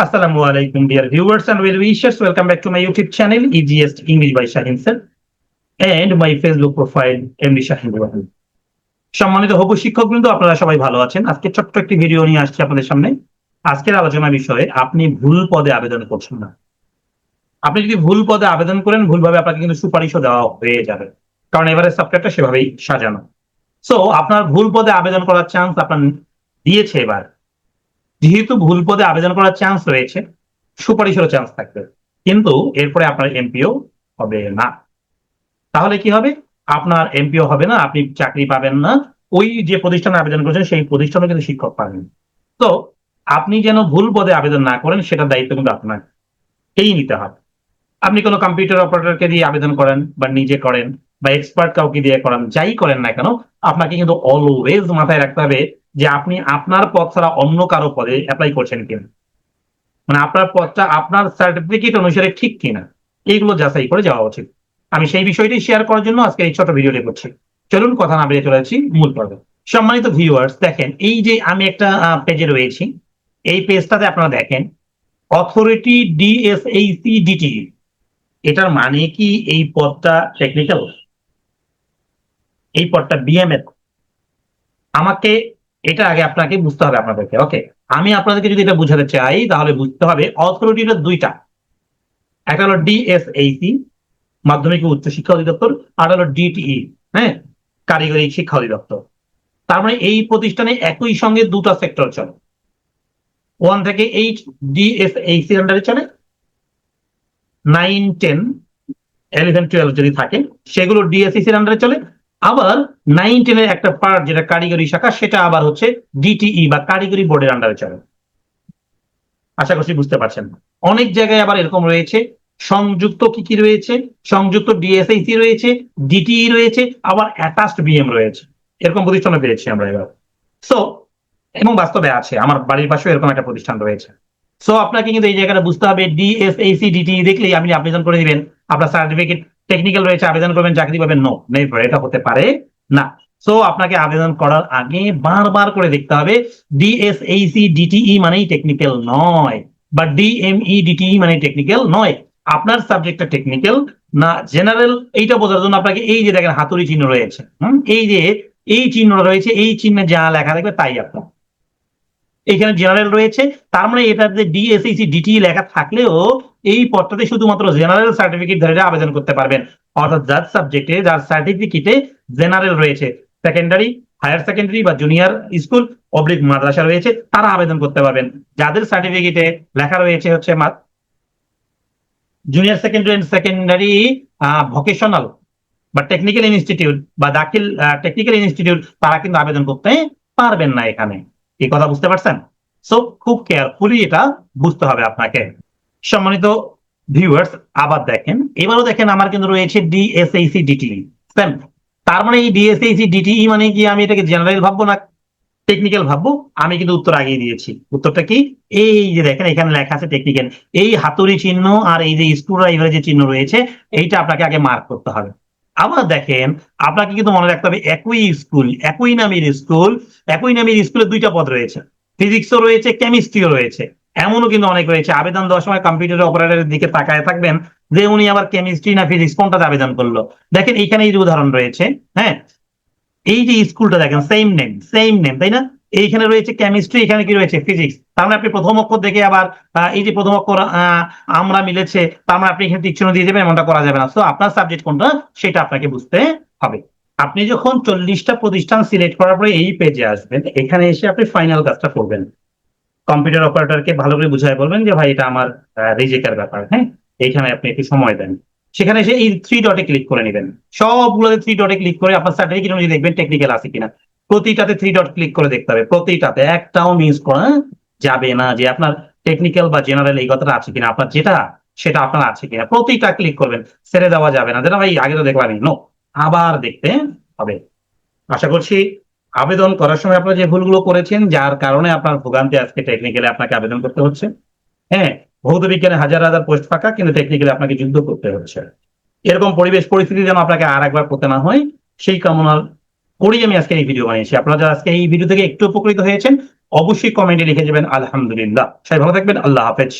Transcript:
Alaikum, dear viewers and well wishers. Welcome back to my YouTube channel, EGS English by Shahin Sir, and my Facebook profile, MD Shahin Rohan. সম্মানিত হবু শিক্ষকবৃন্দ আপনারা সবাই ভালো আছেন। আজকে ছোট্ট একটি ভিডিও নিয়ে আসছি আপনাদের সামনে। আজকের আলোচনা বিষয়ে আপনি ভুল পদে আবেদন করছেন না। আপনি যদি ভুল পদে আবেদন করেন ভুলভাবে আপনাকে কিন্তু সুপারিশও দেওয়া হয়ে যাবে। কারণ এবারে সফটওয়্যারটা সেভাবেই সাজানো। সো আপনার ভুল পদে আবেদন করার চান্স আপনার দিয়েছে এবার। যেহেতু ভুল পদে আবেদন করার চান্স রয়েছে, সুপারিশেরও চান্স থাকবে। কিন্তু এরপরে আপনার এমপিও হবে না। তাহলে কি হবে? আপনার এমপিও হবে না, আপনি চাকরি পাবেন না। ওই যে প্রতিষ্ঠানে আবেদন করেছেন, সেই প্রতিষ্ঠানে কিন্তু শিক্ষক পাবেন তো আপনি যেন ভুল পদে আবেদন না করেন, সেটার দায়িত্ব কিন্তু আপনার। এই নিতে হবে। আপনি কোনো কম্পিউটার অপারেটরকে দিয়ে আবেদন করেন, বা নিজে করেন, বা এক্সপার্ট কাউকে দিয়ে করেন, যাই করেন না কেন, আপনাকে কিন্তু অলওয়েজ মাথায় রাখতে হবে যে আপনি আপনার পদ ছাড়া অন্য কারও পদে অ্যাপ্লাই করছেন কিনা। মানে আপনার পদটা আপনার সার্টিফিকেট অনুসারে ঠিক কিনা, এইগুলো যাচাই করে যাওয়া উচিত। আমি সেই বিষয়টি শেয়ার করার জন্য আজকে এই ছোট ভিডিওটি করছি। চলুন কথা না বেরিয়ে চলে মূল পর্বে। সম্মানিত ভিউয়ার্স দেখেন, এই যে আমি একটা পেজে রয়েছি, এই পেজটাতে আপনারা দেখেন অথরিটি ডিএসএইসি ডিটি এটার মানে কি এই পদটা টেকনিক্যাল এই পদটা বিএমএস আমাকে এটা আগে আপনাকে বুঝতে হবে আপনাদেরকে ওকে আমি আপনাদেরকে যদি এটা বুঝাতে চাই, তাহলে বুঝতে হবে অথরিটিটা দুইটা। একটা হলো ডিএসএইসি মাধ্যমিক উচ্চ শিক্ষা অধিদপ্তর, আর হলো ডিটিই হ্যাঁ? কারিগরি শিক্ষা অধিদপ্তর। তার মানে এই প্রতিষ্ঠানে একই সঙ্গে দুটা সেক্টর চলে। ওয়ান থেকে এইট ডিএসএইসি আন্ডারে চলে। নাইন টেন ইলেভেন টুয়েলভ যদি থাকে, সেগুলো ডিএসএসির আন্ডারে চলে। আবার নাইন টেনের একটা পার্ট যেটা কারিগরি শাখা, সেটা আবার হচ্ছে ডিটিই বা কারিগরি বোর্ডের আন্ডারে চলে। আশা করছি বুঝতে পারছেন। অনেক জায়গায় আবার এরকম রয়েছে। সংযুক্ত কি কি রয়েছে? সংযুক্ত ডিএসএসি রয়েছে ডিটিই রয়েছে, আবার অ্যাটাচড বিএম রয়েছে। এরকম প্রতিষ্ঠানে পেয়েছি আমরা এবার। সো এবং বাস্তবে আছে। আমার বাড়ির পাশেও এরকম একটা প্রতিষ্ঠান রয়েছে। সো আপনাকে কিন্তু এই জায়গাটা বুঝতে হবে। ডিএসএসি ডিটিই দেখলেই আপনি আবেদন করে দিবেন। আপনার সার্টিফিকেট টেকনিক্যাল রয়েছে, আবেদন করবেন, চাকরি পাবেন নো নেই, এটা হতে পারে না। সো আপনাকে আবেদন করার আগে বারবার করে দেখতে হবে ডিএসএইসি ডিটিই মানেই টেকনিক্যাল নয়, বা ডিএমই ডিটিই মানে টেকনিক্যাল নয়। আপনার সাবজেক্টটা টেকনিক্যাল না জেনারেল এইটা বোঝার জন্য আপনাকে এই যে দেখেন হাতুড়ি চিহ্ন রয়েছে এই যে এই চিহ্ন রয়েছে, এই চিহ্নে যা লেখা থাকবে তাই আপনার। এখানে জেনারেল রয়েছে, তার মানে এটাতে ডিএসএসি ডিটি লেখা থাকলেও এই পদটাতে শুধুমাত্র জেনারেল সার্টিফিকেট ধরে আবেদন করতে পারবেন। অর্থাৎ যার সাবজেক্টে যার সার্টিফিকেটে জেনারেল রয়েছে। সেকেন্ডারি হায়ার সেকেন্ডারি বা জুনিয়র স্কুল অবলিক মাদ্রাসা রয়েছে, তারা আবেদন করতে পারবেন। যাদের সার্টিফিকেটে লেখা রয়েছে হচ্ছে জুনিয়র সেকেন্ডারি সেকেন্ডারি ভোকেশনাল বা টেকনিক্যাল ইনস্টিটিউট বা দাখিল টেকনিক্যাল ইনস্টিটিউট তারা কিন্তু আবেদন করতে পারবেন না এখানে। এই কথা বুঝতে পারছেন? সো খুব কেয়ারফুলি এটা বুঝতে হবে আপনাকে। সম্মানিত ভিউয়ার্স আবার দেখেন। এবারও দেখেন আমার কিন্তু রয়েছে ডিএসএইসি ডিটিই সেম তার মানে এই ডিএসএইসি ডিটিই মানে কি আমি এটাকে জেনারেল ভাববো না টেকনিক্যাল ভাববো? আমি কিন্তু উত্তর আগেই দিয়েছি। উত্তরটা কি? এই যে দেখেন, এখানে লেখা আছে টেকনিক্যাল এই হাতুড়ি চিহ্ন আর এই যে স্ক্রু ড্রাইভারের যে চিহ্ন রয়েছে, এইটা আপনাকে আগে মার্ক করতে হবে। আবার দেখেন, আপনাকে কিন্তু মনে রাখতে হবে একই স্কুল একই নামের স্কুল একই নামের স্কুলে দুইটা পদ রয়েছে। ফিজিক্সও রয়েছে কেমিস্ট্রিও রয়েছে। এমনও কিন্তু অনেক রয়েছে। আবেদন দেওয়ার সময় কম্পিউটার অপারেটরের দিকে তাকায় থাকবেন যে উনি আবার কেমিস্ট্রি না ফিজিক্স কোনটাতে আবেদন করল। দেখেন এইখানে এই যে উদাহরণ রয়েছে হ্যাঁ? এই যে স্কুলটা দেখেন সেম নেম সেম নেম তাই না? এইখানে রয়েছে কেমিস্ট্রি এখানে কি রয়েছে ফিজিক্স তার মানে আপনি প্রথম অক্ষর দেখে আবার এই যে প্রথম অক্ষর আমরা মিলেছে, তার মানে আপনি এখানে তীক্ষ্ণ দিয়ে দেবেন, এমনটা করা যাবে না। তো আপনার সাবজেক্ট কোনটা? সেটা আপনাকে বুঝতে হবে। আপনি যখন চল্লিশটা প্রতিষ্ঠান সিলেক্ট করার পরে এই পেজে আসবেন, এখানে এসে আপনি ফাইনাল কাজটা করবেন। কম্পিউটার অপারেটরকে ভালো করে বুঝাই বলবেন যে, ভাই, এটা আমার রিজেক্টের ব্যাপার। হ্যাঁ? এইখানে আপনি একটু সময় দেন। সেখানে এসে এই থ্রি ডটে ক্লিক করে নেবেন। সবগুলোতে থ্রি ডটে ক্লিক করে আপনার সার্টিফিকেট অনুযায়ী দেখবেন টেকনিক্যাল আছে কিনা। প্রতিটাতে থ্রি ডট ক্লিক করে দেখতে হবে। প্রতিটাতে একটাও মিস করা যাবে না যে আপনার টেকনিক্যাল বা জেনারেল এই কথাটা আছে কিনা। আপনার যেটা, সেটা আপনার আছে কিনা। প্রতিটা ক্লিক করবেন। ছেড়ে দেওয়া যাবে না। যেটা ভাই, আগে তো দেখলাম নো আবার দেখতে হবে। আশা করছি আবেদন করার সময় আপনারা যে ভুলগুলো করেছেন, যার কারণে আপনার ভোগান্তি আজকে টেকনিক্যালি আপনাকে আবেদন করতে হচ্ছে। হ্যাঁ ভৌত বিজ্ঞানে হাজার হাজার পোস্ট ফাঁকা, কিন্তু টেকনিক্যালি আপনাকে যুদ্ধ করতে হচ্ছে। এরকম পরিবেশ পরিস্থিতি যেন আপনাকে আর একবার করতে না হয়, সেই কামনার করি আমি আজকে এই ভিডিও বানিয়েছি। আপনারা যারা আজকে এই ভিডিও থেকে একটু উপকৃত হয়েছেন, অবশ্যই কমেন্টে লিখে যাবেন, আলহামদুলিল্লাহ। সবাই ভালো থাকবেন, আল্লাহ হাফেজ।